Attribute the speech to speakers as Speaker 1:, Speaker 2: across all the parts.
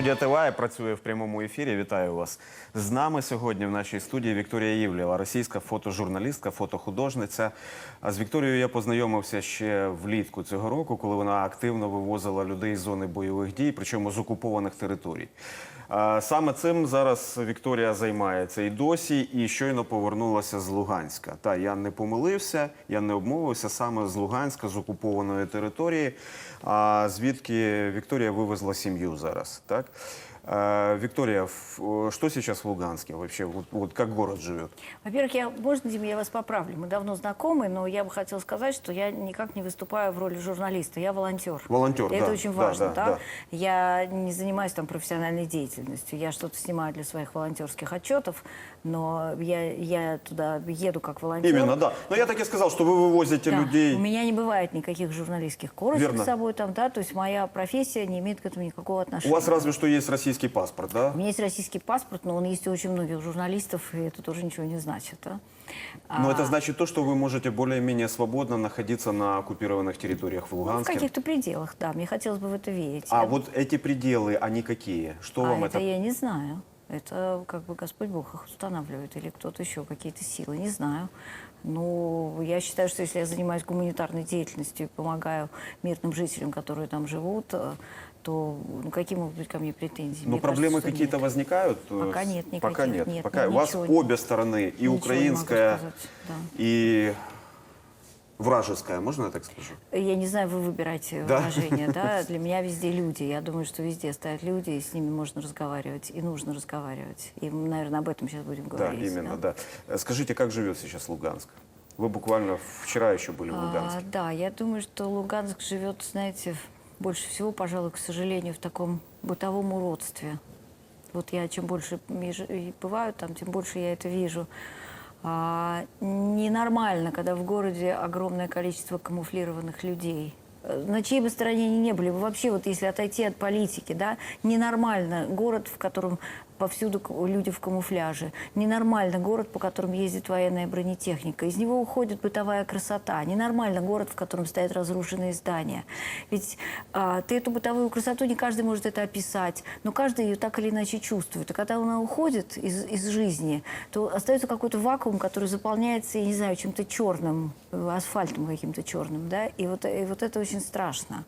Speaker 1: Студія ТВА працює в прямому ефірі. Вітаю вас. З нами сьогодні в нашій студії Вікторія Євлєва, російська фотожурналістка, фотохудожниця. А з Вікторією я познайомився ще влітку цього року, коли вона активно вивозила людей з зони бойових дій, причому з окупованих територій. Саме цим зараз Вікторія займається і досі, і щойно повернулася з Луганська. Та я не помилився, я не обмовився саме з Луганська, з окупованої території. А звідки Вікторія вивезла сім'ю зараз, так? Э, Виктория, э, что сейчас в Луганске вообще? Вот, вот как город живет?
Speaker 2: Во-первых, я, можно, Дима, я вас поправлю. Мы давно знакомы, но я бы хотела сказать, что я никак не выступаю в роли журналиста. Я волонтер.
Speaker 1: Волонтер,
Speaker 2: И Это
Speaker 1: да,
Speaker 2: очень
Speaker 1: да,
Speaker 2: важно,
Speaker 1: да,
Speaker 2: да,
Speaker 1: да.
Speaker 2: Я не занимаюсь там профессиональной деятельностью. Я что-то снимаю для своих волонтерских отчетов, но я, я туда еду как волонтер.
Speaker 1: Именно, да. Но я так и сказал, что вы вывозите
Speaker 2: Да.
Speaker 1: людей.
Speaker 2: У меня не бывает никаких журналистских корочек
Speaker 1: Верно.
Speaker 2: с собой там, да, то есть моя профессия не имеет к этому никакого
Speaker 1: У
Speaker 2: отношения.
Speaker 1: вас разве что есть российский паспорт, да?
Speaker 2: У меня есть российский паспорт, но он есть у очень многих журналистов, и это тоже ничего не значит. Да?
Speaker 1: Но
Speaker 2: А,
Speaker 1: это значит то, что вы можете более-менее свободно находиться на оккупированных территориях в
Speaker 2: ну, в
Speaker 1: Луганске.
Speaker 2: каких-то пределах, да. Мне хотелось бы в это верить.
Speaker 1: А
Speaker 2: Я-
Speaker 1: вот эти пределы, они какие? Что
Speaker 2: а
Speaker 1: вам
Speaker 2: это
Speaker 1: это?
Speaker 2: я не знаю. Это как бы Господь Бог их устанавливает или кто-то еще, какие-то силы, не знаю. Ну, я считаю, что если я занимаюсь гуманитарной деятельностью и помогаю мирным жителям, которые там живут, э, то ну, какие могут быть ко мне претензии?
Speaker 1: Но
Speaker 2: Мне
Speaker 1: проблемы какие-то возникают? э,
Speaker 2: Пока нет никаких,
Speaker 1: Пока нет.
Speaker 2: нет,
Speaker 1: Пока.
Speaker 2: ну,
Speaker 1: У вас
Speaker 2: не-
Speaker 1: обе стороны, и украинская,
Speaker 2: да.
Speaker 1: и вражеская, можно я так скажу?
Speaker 2: Я не знаю, вы выбираете
Speaker 1: Да?
Speaker 2: выражение, да? Для меня везде люди. Я думаю, что везде стоят люди, и с ними можно разговаривать, и нужно разговаривать. И, наверное, об этом сейчас будем
Speaker 1: Да,
Speaker 2: говорить.
Speaker 1: именно, да. Э, Скажите, как живет сейчас Луганск? Вы буквально вчера еще были в
Speaker 2: А,
Speaker 1: Луганске.
Speaker 2: да, я думаю, что Луганск живет, знаете, больше всего, пожалуй, к сожалению, в таком бытовом уродстве. Вот я чем больше бываю там, тем больше я это вижу. А, ненормально, когда в городе огромное количество камуфлированных людей. На чьей бы стороне они не были, вообще, вот если отойти от политики, да, ненормально город, в котором повсюду люди в камуфляже. Ненормально город, по которому ездит военная бронетехника. Из него уходит бытовая красота. Ненормально город, в котором стоят разрушенные здания. Ведь а, ты эту бытовую красоту, не каждый может это описать, но каждый ее так или иначе чувствует. И когда она уходит из, из жизни, то остается какой-то вакуум, который заполняется, я не знаю, чем-то черным, э, асфальтом каким-то черным, да, и вот, и вот это очень страшно.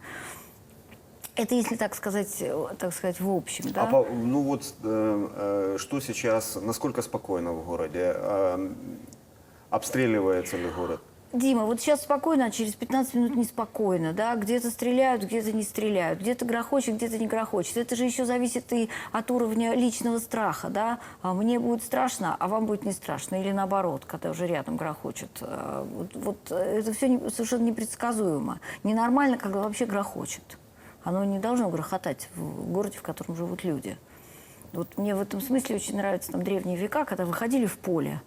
Speaker 2: Это если так сказать, э, так сказать, в общем, да.
Speaker 1: А по- ну вот э, э, что сейчас, насколько спокойно в городе? Э, обстреливается ли город?
Speaker 2: Дима, вот сейчас спокойно, а через 15 минут неспокойно, да, где-то стреляют, где-то не стреляют, где-то грохочет, где-то не грохочет. Это же еще зависит и от уровня личного страха, да. А мне будет страшно, а вам будет не страшно. Или наоборот, когда уже рядом грохочет. А, Вот, вот это все совершенно непредсказуемо. Ненормально, когда вообще грохочет. Оно не должно грохотать в городе, в котором живут люди. Вот мне в этом смысле очень нравятся там древние века, когда выходили в поле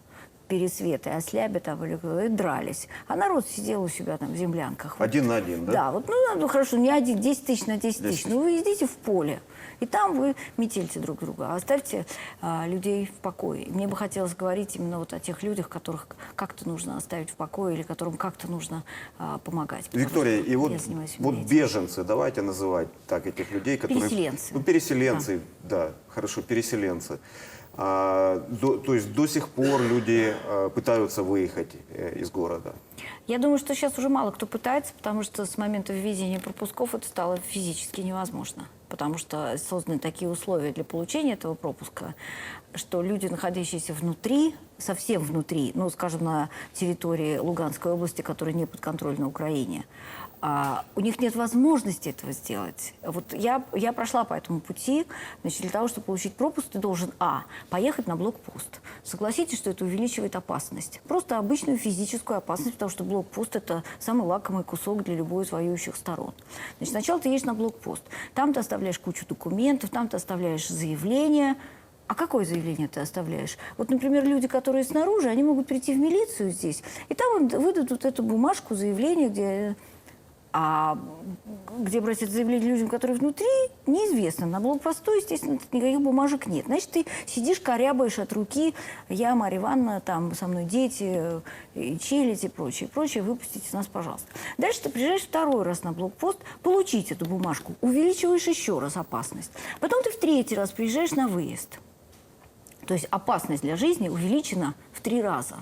Speaker 2: пересветы, ослябя там или и дрались. А народ сидел у себя там в землянках. Вот.
Speaker 1: Один на один, да?
Speaker 2: Да, вот, ну, ну, хорошо, не один, 10 тысяч на 10
Speaker 1: 10
Speaker 2: тысяч. Ну, вы идите в поле, и там вы метельте друг друга. А оставьте а, людей в покое. И Мне бы хотелось говорить именно вот о тех людях, которых как-то нужно оставить в покое или которым как-то нужно а, помогать.
Speaker 1: Виктория, и вот, вот беженцы, давайте называть так этих людей, которые...
Speaker 2: Переселенцы.
Speaker 1: Ну, переселенцы, да, хорошо, переселенцы. А, до- то есть до сих пор люди э, пытаются выехать э, из города.
Speaker 2: Я думаю, что сейчас уже мало кто пытается, потому что с момента введения пропусков это стало физически невозможно. Потому что созданы такие условия для получения этого пропуска, что люди, находящиеся внутри, совсем внутри, ну, скажем, на территории Луганской области, которая не подконтрольна Украине, а, у них нет возможности этого сделать. Вот я, я прошла по этому пути. Значит, для того, чтобы получить пропуск, ты должен, а, поехать на блокпост. Согласитесь, что это увеличивает опасность. Просто обычную физическую опасность, потому что блокпост – это самый лакомый кусок для любой из воюющих сторон. Значит, сначала ты едешь на блокпост. Там ты оставляешь кучу документов, там ты оставляешь заявление. А какое заявление ты оставляешь? Вот, например, люди, которые снаружи, они могут прийти в милицию здесь, и там им выдадут эту бумажку, заявление, где А где брать заявление людям, которые внутри, неизвестно. На блокпосту, естественно, никаких бумажек нет. Значит, ты сидишь, корябаешь от руки. Я, Марья Ивановна, там со мной дети, э, и челядь и прочее, прочее. Выпустите нас, пожалуйста. Дальше ты приезжаешь второй раз на блокпост, получить эту бумажку. Увеличиваешь еще раз опасность. Потом ты в третий раз приезжаешь на выезд. То есть опасность для жизни увеличена в три раза.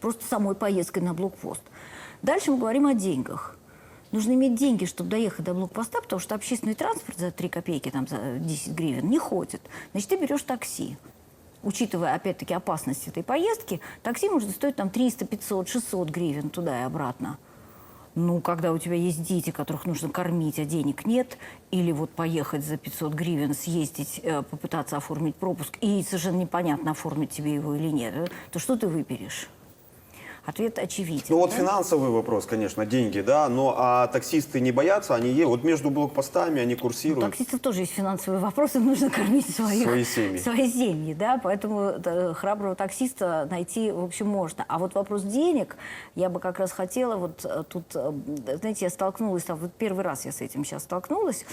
Speaker 2: Просто самой поездкой на блокпост. Дальше мы говорим о деньгах. Нужно иметь деньги, чтобы доехать до блокпоста, потому что общественный транспорт за 3 копейки, там, за 10 гривен не ходит. Значит, ты берешь такси. Учитывая, опять-таки, опасность этой поездки, такси может стоить там 300, 500, 600 гривен туда и обратно. Ну, когда у тебя есть дети, которых нужно кормить, а денег нет, или вот поехать за 500 гривен, съездить, э, попытаться оформить пропуск, и совершенно непонятно, оформить тебе его или нет, э, то что ты выберешь? Ответ очевиден.
Speaker 1: Ну вот
Speaker 2: да?
Speaker 1: финансовый вопрос, конечно, деньги, да, но а таксисты не боятся, они е- вот между блокпостами они курсируют.
Speaker 2: таксистов тоже есть финансовые вопросы, нужно кормить своих,
Speaker 1: Свои семьи.
Speaker 2: свои семьи, да, поэтому да, храброго таксиста найти, в общем, можно. А вот вопрос денег, я бы как раз хотела, вот э, тут, э, знаете, я столкнулась, там, вот первый раз я с этим сейчас столкнулась,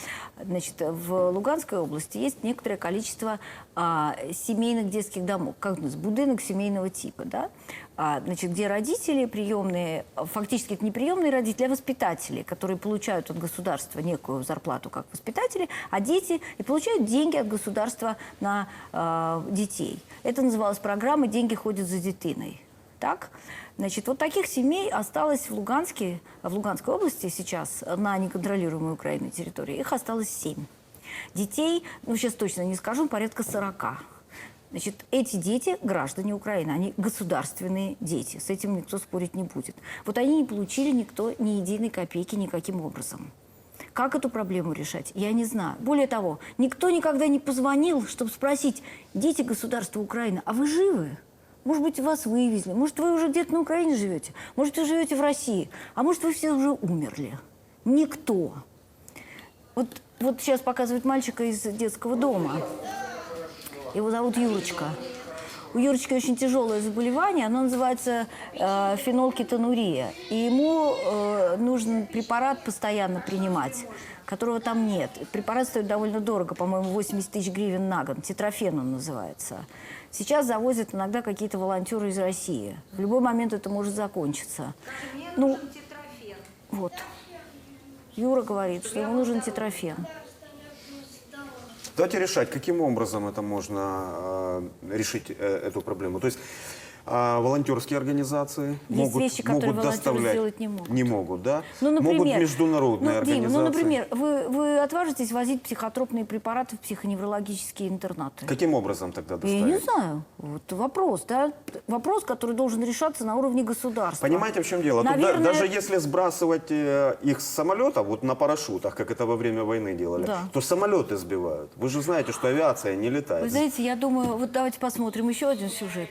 Speaker 2: значит, в Луганской области есть некоторое количество а, семейных детских домов, как у нас, будинок семейного типа, да, а, значит, где родители приемные, а, фактически это не приемные родители, а воспитатели, которые получают от государства некую зарплату как воспитатели, а дети и получают деньги от государства на а, детей. Это называлось программа «Деньги ходят за детиной». Так? Значит, вот таких семей осталось в Луганске, в Луганской области сейчас, на неконтролируемой Украиной территории, их осталось семь. Детей, ну сейчас точно не скажу, порядка 40. Значит, эти дети граждане Украины, они государственные дети, с этим никто спорить не будет. Вот они не получили никто ни единой копейки никаким образом. Как эту проблему решать, я не знаю. Более того, никто никогда не позвонил, чтобы спросить, дети государства Украины, а вы живы? Может быть, вас вывезли, может, вы уже где-то на Украине живете, может, вы живете в России, а может, вы все уже умерли. Никто. Вот, вот сейчас показывают мальчика из детского дома. Его зовут Юрочка. У Юрочки очень тяжелое заболевание, оно называется э, фенолкетонурия. И ему э, нужен препарат постоянно принимать, которого там нет. Препарат стоит довольно дорого, по-моему, 80 тысяч гривен на год. Тетрафен он называется. Сейчас завозят иногда какие-то волонтеры из России. В любой момент это может закончиться. Ну, вот. Юра говорит, что ему нужен тетрафен.
Speaker 1: Давайте решать, каким образом это можно э, решить э, эту проблему. То есть э, волонтерские организации
Speaker 2: Есть
Speaker 1: могут,
Speaker 2: вещи, которые
Speaker 1: могут доставлять.
Speaker 2: сделать не могут.
Speaker 1: Не могут, да?
Speaker 2: Ну, например,
Speaker 1: могут международные
Speaker 2: ну,
Speaker 1: организации.
Speaker 2: Дима, ну, например, вы, вы отважитесь возить психотропные препараты в психоневрологические интернаты?
Speaker 1: Каким образом тогда
Speaker 2: Я
Speaker 1: доставить?
Speaker 2: не знаю. Вот вопрос, да? Вопрос, который должен решаться на уровне государства.
Speaker 1: Понимаете, в чем дело? Тут да-
Speaker 2: Наверное-
Speaker 1: даже если сбрасывать э, их с самолета, вот на парашютах, как это во время войны делали,
Speaker 2: Да.
Speaker 1: то самолеты сбивают. Вы же знаете, что авиация не летает.
Speaker 2: Вы знаете, я думаю, вот давайте посмотрим еще один сюжет.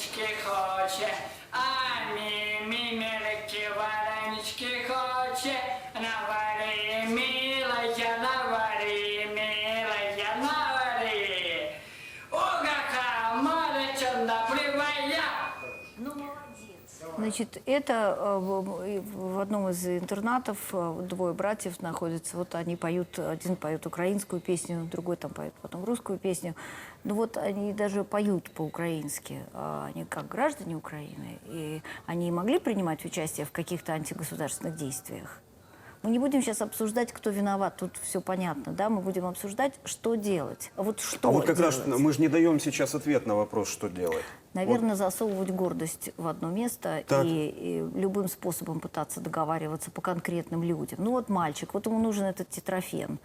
Speaker 3: çıkacak.
Speaker 2: Значит, это э, в одном из интернатов э, двое братьев находятся. Вот они поют, один поет украинскую песню, другой там поет потом русскую песню. Ну вот они даже поют по-украински. А Они как граждане Украины, и они могли принимать участие в каких-то антигосударственных действиях. Мы не будем сейчас обсуждать, кто виноват, тут все понятно, да? Мы будем обсуждать, что делать. А вот что
Speaker 1: а вот как раз
Speaker 2: делать?
Speaker 1: мы же не даем сейчас ответ на вопрос, что делать.
Speaker 2: Наверное, засовывать гордость в одно место
Speaker 1: Так.
Speaker 2: и, и любым способом пытаться договариваться по конкретным людям. Ну вот мальчик, вот ему нужен этот тетрафен.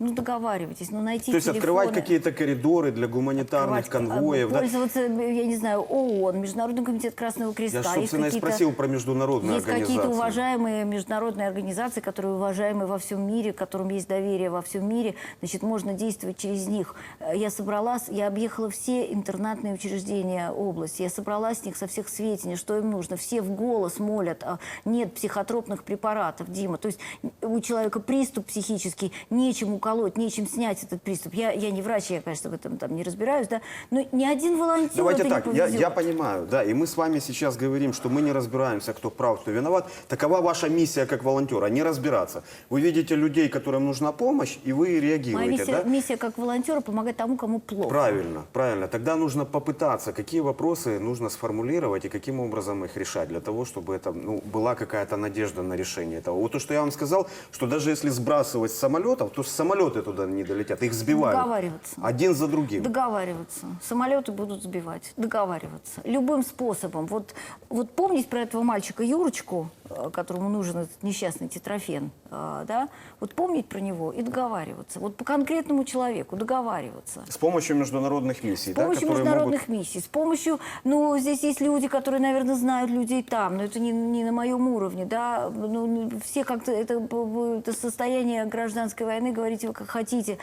Speaker 2: Ну договаривайтесь, ну найти
Speaker 1: То есть открывать какие-то коридоры для гуманитарных
Speaker 2: открывать,
Speaker 1: конвоев. да?
Speaker 2: Пользоваться, я не знаю, ООН, Международный комитет Красного
Speaker 1: Я,
Speaker 2: Креста. есть
Speaker 1: собственно, и спросил про международные
Speaker 2: есть
Speaker 1: организации.
Speaker 2: какие-то уважаемые международные организации, которые уважаемы во всем мире, которым есть доверие во всем мире. Значит, можно действовать через них. Э, Я собралась, я объехала все интернатные учреждения области. Я собрала с них со всех сведений, что им нужно. Все в голос молят. а Нет психотропных препаратов, Дима. То есть у человека приступ психический, нечем указать уколоть, нечем снять этот приступ. Я, я не врач, я, конечно, в этом там не разбираюсь, да, но ни один волонтер
Speaker 1: Давайте
Speaker 2: это
Speaker 1: так,
Speaker 2: не
Speaker 1: я,
Speaker 2: повезет.
Speaker 1: я понимаю, да, и мы с вами сейчас говорим, что мы не разбираемся, кто прав, кто виноват. Такова ваша миссия как волонтера, не разбираться. Вы видите людей, которым нужна помощь, и вы
Speaker 2: Моя
Speaker 1: реагируете,
Speaker 2: миссия,
Speaker 1: да?
Speaker 2: миссия как волонтера помогать тому, кому плохо.
Speaker 1: Правильно, правильно. Тогда нужно попытаться, какие вопросы нужно сформулировать и каким образом их решать, для того, чтобы это ну, была какая-то надежда на решение этого. Вот то, что я вам сказал, что даже если сбрасывать с самолетов, то самолеты туда не долетят, их сбивают.
Speaker 2: Договариваться.
Speaker 1: Один за другим.
Speaker 2: Договариваться. Самолеты будут сбивать. Договариваться. Любым способом. Вот, вот помнить про этого мальчика Юрочку, которому нужен этот несчастный тетрафен, э, да? Вот помнить про него и договариваться. Вот по конкретному человеку договариваться.
Speaker 1: С помощью международных миссий,
Speaker 2: С
Speaker 1: да,
Speaker 2: помощью
Speaker 1: которые
Speaker 2: международных
Speaker 1: могут...
Speaker 2: миссий, с помощью, ну, здесь есть люди, которые, наверное, знают людей там, но это не, не на моем уровне, да, ну, ну, все как-то, это, это состояние гражданской войны, говорите вы как хотите,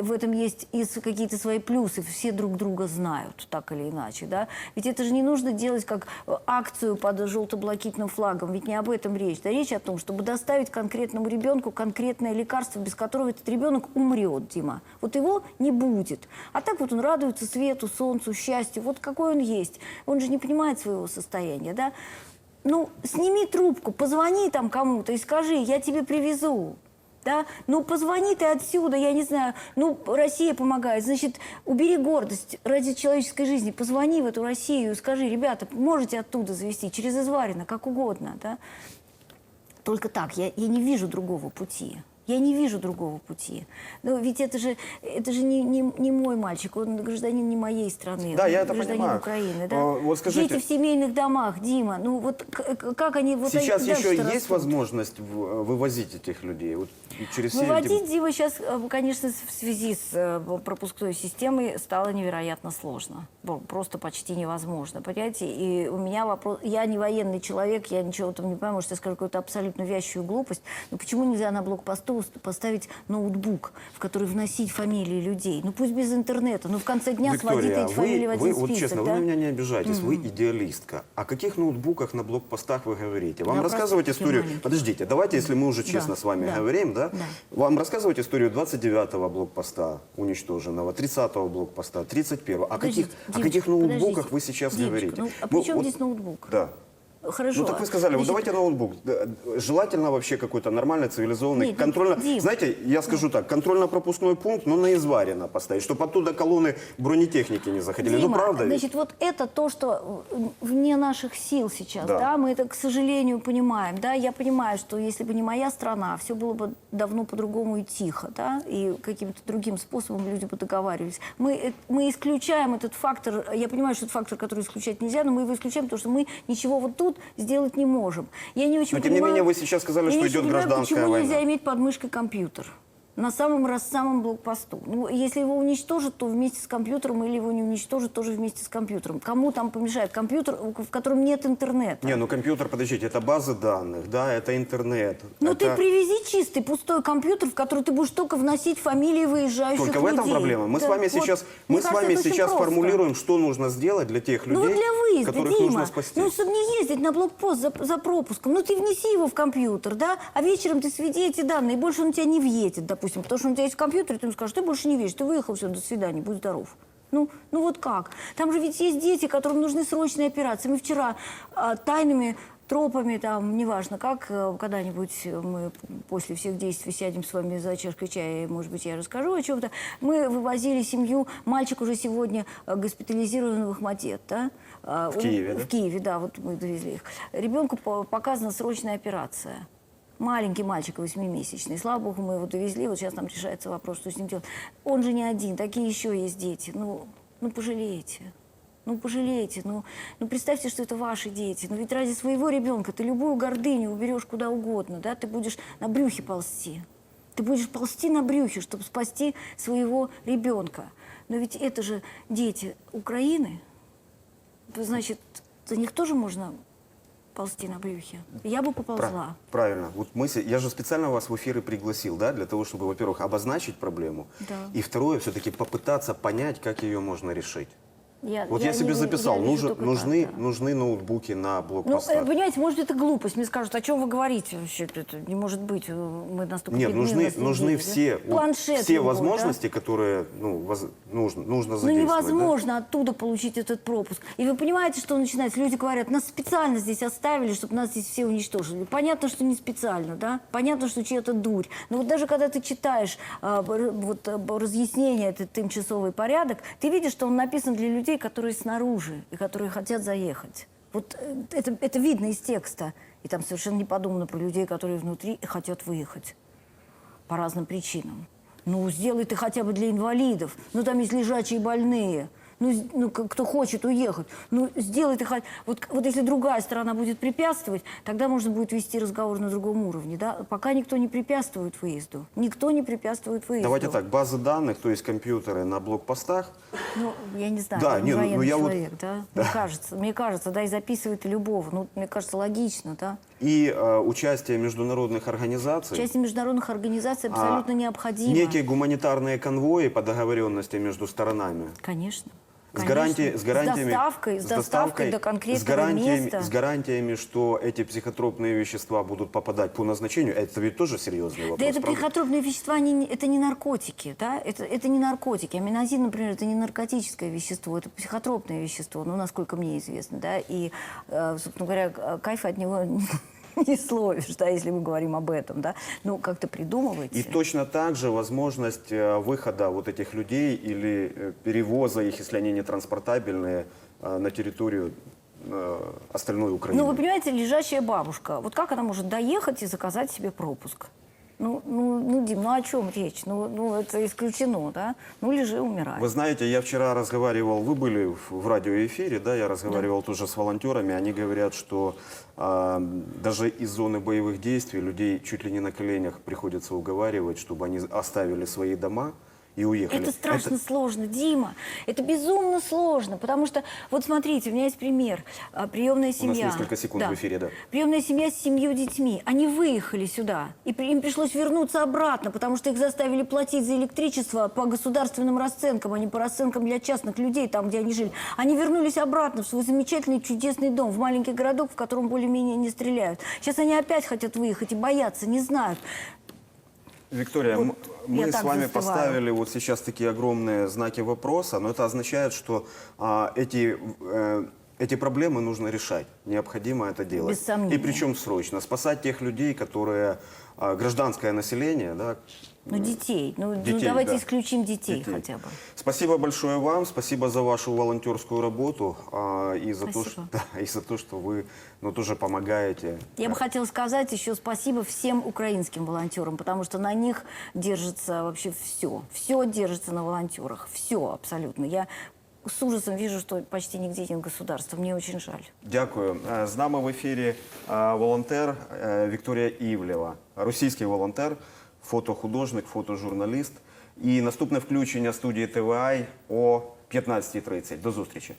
Speaker 2: в этом есть и с- какие-то свои плюсы, все друг друга знают, так или иначе, да, ведь это же не нужно делать как э, акцию под желто-блакитным флагом, ведь не об этом речь, да, речь о том, чтобы доставить конкретному ребенку конкретное лекарство, без которого этот ребенок умрет, Дима, вот его не будет, а так вот он радуется свету, солнцу, счастью, вот какой он есть, он же не понимает своего состояния, да, ну, сними трубку, позвони там кому-то и скажи, я тебе привезу. Да? Ну, позвони ты отсюда, я не знаю. Ну, Россия помогает. Значит, убери гордость ради человеческой жизни. Позвони в эту Россию скажи, ребята, можете оттуда завести, через Изварина, как угодно. Да? Только так, я, я не вижу другого пути. Я не вижу другого пути. Но ведь это же, это же не, не, не мой мальчик, он гражданин не моей страны,
Speaker 1: Да,
Speaker 2: он
Speaker 1: я это
Speaker 2: гражданин
Speaker 1: понимаю.
Speaker 2: Украины. Да?
Speaker 1: А, вот скажите-
Speaker 2: Дети в семейных домах, Дима, ну вот как они вот они
Speaker 1: Сейчас еще
Speaker 2: дальше-то
Speaker 1: есть
Speaker 2: растут?
Speaker 1: возможность вывозить этих людей вот, через все эти-
Speaker 2: Выводить Дима сейчас, э, конечно, в связи с э, пропускной системой стало невероятно сложно. Просто почти невозможно, понимаете? И у меня вопрос... Я не военный человек, я ничего там не понимаю, может, я скажу какую-то абсолютно вязчую глупость, но почему нельзя на блокпосту поставить ноутбук, в который вносить фамилии людей? Ну пусть без интернета, ну в конце дня сводить
Speaker 1: Виктория,
Speaker 2: эти фамилии в
Speaker 1: вы,
Speaker 2: один
Speaker 1: вы,
Speaker 2: список,
Speaker 1: вот честно,
Speaker 2: да?
Speaker 1: вы на меня не обижайтесь, вы идеалистка. О каких ноутбуках на блокпостах вы говорите? Вам
Speaker 2: Да,
Speaker 1: рассказывать историю...
Speaker 2: маленькие.
Speaker 1: Подождите, давайте, если мы уже честно
Speaker 2: Да,
Speaker 1: с вами
Speaker 2: да,
Speaker 1: говорим, да?
Speaker 2: Да.
Speaker 1: Вам рассказывать историю 29-го блокпоста уничтоженного, 30-го блокпоста, 31-го. О каких,
Speaker 2: Подождите,
Speaker 1: о каких ноутбуках вы сейчас
Speaker 2: Димочка,
Speaker 1: говорите?
Speaker 2: ну, а
Speaker 1: Ну,
Speaker 2: при чем
Speaker 1: вот-
Speaker 2: здесь ноутбук?
Speaker 1: Да.
Speaker 2: Хорошо.
Speaker 1: Ну так вы сказали, вот
Speaker 2: Значит,
Speaker 1: давайте ноутбук. Желательно вообще какой-то нормальный, цивилизованный,
Speaker 2: Нет,
Speaker 1: контрольно...
Speaker 2: Дим.
Speaker 1: Знаете, я скажу так, контрольно-пропускной пункт, но на Изварина поставить, чтобы оттуда колонны бронетехники не заходили.
Speaker 2: Дима,
Speaker 1: ну правда ведь?
Speaker 2: значит, вот это то, что вне наших сил сейчас,
Speaker 1: Да.
Speaker 2: да. мы это, к сожалению, понимаем, да, я понимаю, что если бы не моя страна, все было бы давно по-другому и тихо, да, и каким-то другим способом люди бы договаривались. Мы, э, мы исключаем этот фактор, я понимаю, что это фактор, который исключать нельзя, но мы его исключаем, потому что мы ничего вот тут сделать не можем. Я не очень
Speaker 1: Но, тем не
Speaker 2: понимаю-
Speaker 1: менее, вы сейчас сказали,
Speaker 2: я
Speaker 1: что идет
Speaker 2: понимаю,
Speaker 1: гражданская
Speaker 2: почему
Speaker 1: война.
Speaker 2: нельзя иметь под мышкой компьютер? На самом раз самом блокпосту. Ну, если его уничтожат, то вместе с компьютером, или его не уничтожат, тоже вместе с компьютером. Кому там помешает? Компьютер, в котором нет интернета.
Speaker 1: Не, ну компьютер, подождите, это базы данных, да, это интернет.
Speaker 2: Ну
Speaker 1: это...
Speaker 2: ты привези чистый пустой компьютер, в который ты будешь только вносить фамилии выезжающих
Speaker 1: Только в этом
Speaker 2: людей.
Speaker 1: проблема. Мы
Speaker 2: Да,
Speaker 1: с вами
Speaker 2: вот.
Speaker 1: сейчас, мы с
Speaker 2: кажется,
Speaker 1: вами
Speaker 2: это
Speaker 1: сейчас
Speaker 2: просто.
Speaker 1: формулируем, что нужно сделать для тех людей,
Speaker 2: Ну вот для выезда,
Speaker 1: которых
Speaker 2: Дима,
Speaker 1: нужно спасти.
Speaker 2: ну чтобы не ездить на блокпост за, за пропуском, ну ты внеси его в компьютер, да, а вечером ты сведи эти данные, и больше он тебя не въедет, допустим, потому что он у тебя есть в компьютере, ты ему скажешь, ты больше не видишь, ты выехал, все, до свидания, будь здоров. Ну, ну вот как? Там же ведь есть дети, которым нужны срочные операции. Мы вчера а, тайными тропами, там, неважно как, э, когда-нибудь мы после всех действий сядем с вами за чашкой чая, и, может быть, я расскажу о чем-то. Мы вывозили семью, мальчик уже сегодня э, госпитализирован в Ахматет, да? А,
Speaker 1: В
Speaker 2: он-
Speaker 1: Киеве, да?
Speaker 2: В Киеве, да, вот мы довезли их. Ребенку по- показана срочная операция. Маленький мальчик, восьмимесячный. Слава богу, мы его довезли. Вот сейчас там решается вопрос, что с ним делать. Он же не один, такие еще есть дети. Ну, ну пожалейте. Ну, пожалейте. Ну, ну, представьте, что это ваши дети. Ну, ведь ради своего ребенка ты любую гордыню уберешь куда угодно, да? Ты будешь на брюхе ползти. Ты будешь ползти на брюхе, чтобы спасти своего ребенка. Но ведь это же дети Украины. Значит, за них тоже можно ползти на брюхе. Я бы поползла.
Speaker 1: Правильно. Вот мы, се- я же специально вас в эфир и пригласил, да, для того, чтобы, во-первых, обозначить проблему,
Speaker 2: Да.
Speaker 1: и второе, все-таки попытаться понять, как ее можно решить.
Speaker 2: Я-
Speaker 4: Вот я,
Speaker 2: я
Speaker 4: себе
Speaker 2: не-
Speaker 4: записал,
Speaker 2: я
Speaker 4: нужен- нужны,
Speaker 2: так, да.
Speaker 4: нужны ноутбуки на
Speaker 2: Ну,
Speaker 4: блокпостах.
Speaker 2: э, понимаете, может, это глупость. Мне скажут, о чем вы говорите вообще? Это не может быть. Мы настолько
Speaker 4: Нет, нужны,
Speaker 2: нас
Speaker 4: нужны
Speaker 2: да?
Speaker 4: все,
Speaker 2: Планшет
Speaker 4: все
Speaker 2: да?
Speaker 4: возможности, которые ну, воз- нужно, нужно
Speaker 2: Ну
Speaker 4: задействовать. да?
Speaker 2: невозможно оттуда получить этот пропуск. И вы понимаете, что начинается? Люди говорят, нас специально здесь оставили, чтобы нас здесь все уничтожили. Понятно, что не специально, да? Понятно, что чья-то дурь. Но вот даже когда ты читаешь а, вот, а, разъяснение, этот тимчасовый порядок, ты видишь, что он написан для людей, которые снаружи и которые хотят заехать. Вот э, это, это видно из текста. И там совершенно не подумано про людей, которые внутри и хотят выехать по разным причинам. Ну, сделай ты хотя бы для инвалидов. Ну, там есть лежачие больные. Ну, ну, кто хочет уехать. Ну, сделай ты хоть... Вот, вот если другая сторона будет препятствовать, тогда можно будет вести разговор на другом уровне, да? Пока никто не препятствует выезду. Никто не препятствует выезду.
Speaker 4: Давайте так, базы данных, то есть компьютеры на блокпостах.
Speaker 2: Ну, я не знаю,
Speaker 4: Да,
Speaker 2: не
Speaker 4: ну,
Speaker 2: военный
Speaker 4: я вот-
Speaker 2: человек, да? Мне кажется, мне кажется, да, и записывают и любого. Ну, мне кажется, логично, да?
Speaker 4: И э, участие международных организаций.
Speaker 2: Часть международных организаций
Speaker 4: а,
Speaker 2: абсолютно необходима.
Speaker 4: Некие гуманитарные конвои по договоренности между сторонами.
Speaker 2: Конечно.
Speaker 4: С, гарантией, с гарантиями,
Speaker 2: С доставкой, с доставкой до конкретного
Speaker 4: с гарантиями,
Speaker 2: места.
Speaker 4: с гарантиями, что эти психотропные вещества будут попадать по назначению, это ведь тоже серьезный вопрос.
Speaker 2: Да это
Speaker 4: правда?
Speaker 2: психотропные вещества, они, это не наркотики, да? Это, это не наркотики. Аминозин, например, это не наркотическое вещество, это психотропное вещество, ну, насколько мне известно, да? И, э, собственно говоря, к- кайфа от него не словишь, да, если мы говорим об этом, да? Ну, как-то придумывайте.
Speaker 4: И точно так же возможность э, выхода вот этих людей или э, перевоза их, если они не транспортабельные, э, на территорию остальной Украины.
Speaker 2: Ну, вы понимаете, лежащая бабушка, вот как она может доехать и заказать себе пропуск? Ну, ну, ну, Дим, ну о чем речь? Ну, ну, это исключено, да? Ну, лежи, умирай.
Speaker 4: Вы знаете, я вчера разговаривал, вы были в, в радиоэфире, да, я разговаривал тоже с волонтерами, они говорят, что а, даже из зоны боевых действий людей чуть ли не на коленях приходится уговаривать, чтобы они оставили свои дома и уехали.
Speaker 2: Это страшно сложно, Дима. Это безумно сложно, потому что, вот смотрите, у меня есть пример. А, Приемная
Speaker 4: У нас
Speaker 2: семья.
Speaker 4: несколько секунд в эфире, да.
Speaker 2: Приемная семья с семью детьми. Они выехали сюда, и им пришлось вернуться обратно, потому что их заставили платить за электричество по государственным расценкам, а не по расценкам для частных людей, там, где они жили. Они вернулись обратно в свой замечательный, чудесный дом, в маленький городок, в котором более-менее не стреляют. Сейчас они опять хотят выехать и боятся, не знают.
Speaker 1: Виктория,
Speaker 2: Вот
Speaker 1: мы с вами
Speaker 2: застываю.
Speaker 1: поставили вот сейчас такие огромные знаки вопроса, но это означает, что а, эти, э, эти проблемы нужно решать. Необходимо это делать.
Speaker 2: Без сомнения.
Speaker 1: И причем срочно. Спасать тех людей, которые а, гражданское население, да,
Speaker 2: Ну, детей. Ну, ну,
Speaker 1: Детей,
Speaker 2: давайте
Speaker 1: да.
Speaker 2: исключим детей,
Speaker 1: Детей.
Speaker 2: хотя бы.
Speaker 1: Спасибо большое вам, спасибо за вашу волонтерскую работу а, и за то, что
Speaker 2: Спасибо.
Speaker 1: да, и за то, что вы, ну, тоже помогаете.
Speaker 2: Я бы хотела сказать еще спасибо всем украинским волонтерам, потому что на них держится вообще все. Все держится на волонтерах. Все абсолютно. Я с ужасом вижу, что почти нигде нет государства. Мне очень жаль.
Speaker 1: Дякую. Е, З нами в ефірі е, волонтер е, Вікторія Івлєва, російський волонтер, фотохудожник, фотожурналіст. І наступне включення студії ТВА о 15.30. До зустрічі.